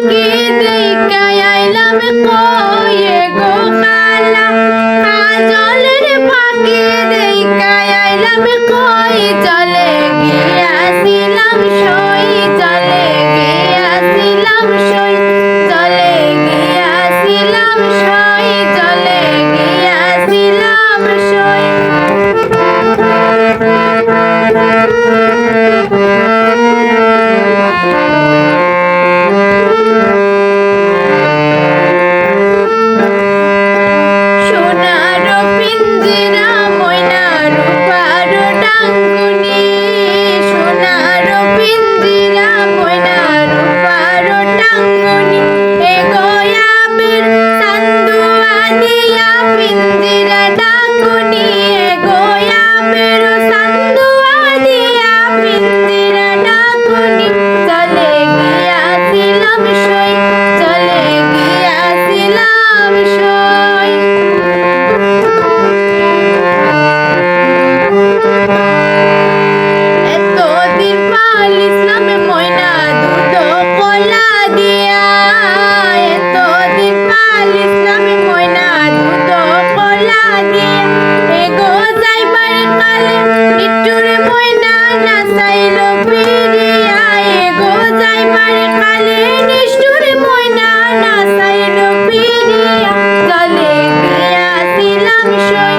কি দেখা আইলাম কয়ে গো খালা কাজলের ফাঁকি দেখা আইলাম কই চলে গিয়াছিলাম সই চলে গিয়াছিলাম সই। এতদিন পাল ইসলামে ময়না দুধ কলা দিয়া। এতদিন পাল ইসলামে ময়না দুধ কলা দিয়া। inspiration.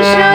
Krishna.